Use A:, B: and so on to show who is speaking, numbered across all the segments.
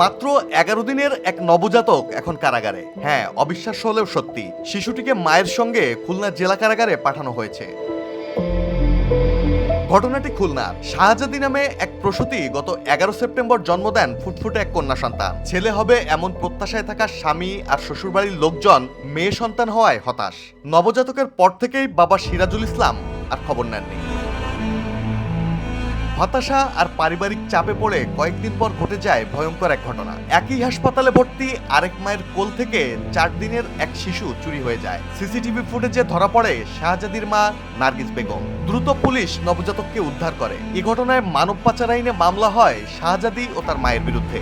A: মাত্র এগারো দিনের এক নবজাতক এখন কারাগারে। হ্যাঁ অবিশ্বাস্য হলেও সত্যি, শিশুটিকে মায়ের সঙ্গে খুলনা জেলা কারাগারে পাঠানো হয়েছে। ঘটনাটি খুলনার শাহজাদি নামে এক প্রসূতি গত এগারো সেপ্টেম্বর জন্ম দেন ফুটফুটে এক কন্যা সন্তান। ছেলে হবে এমন প্রত্যাশায় থাকা স্বামী আর শ্বশুরবাড়ির লোকজন মেয়ে সন্তান হওয়ায় হতাশ। নবজাতকের পর থেকেই বাবা সিরাজুল ইসলাম আর খবর নেননি। হতাশা আর পারিবারিক চাপে পড়ে কয়েকদিন পর ঘটে যায় ভয়ঙ্কর এক ঘটনা। একই হাসপাতালে ভর্তি আরেক মায়ের কোল থেকে চার দিনের এক শিশু চুরি হয়ে যায়। সিসিটিভি ফুটেজে ধরা পড়ে শাহজাদির মা নার্গিস বেগম। দ্রুত পুলিশ নবজাতককে উদ্ধার করে। এ ঘটনায় মানব পাচার আইনে মামলা হয় শাহজাদি ও তার মায়ের বিরুদ্ধে।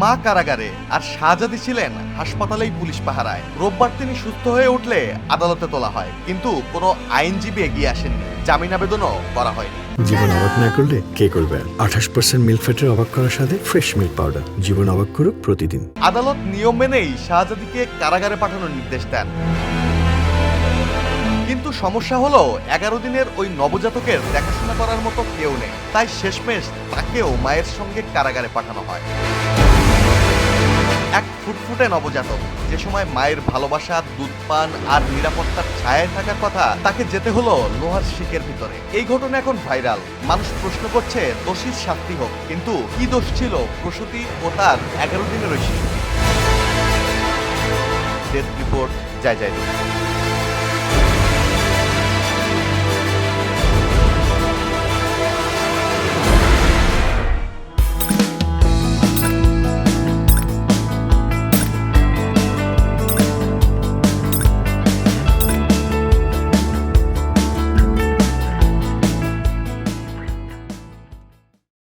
A: মা কারাগারে আর শাহজাদি ছিলেন হাসপাতালেই পুলিশ পাহারায়। রোববার তিনি সুস্থ হয়ে উঠলে আদালতে তোলা হয়। কিন্তু কোনো আইনজীবী এগিয়ে আসেননি। জামিন আবেদনও করা হয়নি।
B: জীবন অবাক না করলে কে করবে আঠাশ পার্সেন্ট মিল্ক ফ্যাটের অবাক করার সাথে ফ্রেশ মিল্ক পাউডার জীবন অবাক করুক প্রতিদিন।
A: আদালত নিয়ম মেনেই শাহজাদিকে কারাগারে পাঠানোর নির্দেশ দেন। কিন্তু সমস্যা হলো এগারো দিনের ওই নবজাতকের দেখাশোনা করার মতো কেউ নেই। তাই শেষমেশ তাকেও মায়ের সঙ্গে কারাগারে পাঠানো হয়। এক ফুটফুটে নবজাতক। যে সময় মায়ের ভালোবাসা দুধ পান আর নিরাপত্তার ছায়ায় থাকার কথা তাকে যেতে হলো লোহার শিকের ভিতরে। এই ঘটনা এখন ভাইরাল। মানুষ প্রশ্ন করছে, দোষীর শাস্তি হোক। কিন্তু কি দোষ ছিল? প্রসূতি ও তার এগারো দিনের ওই শিশু রিপোর্ট যায় জয়।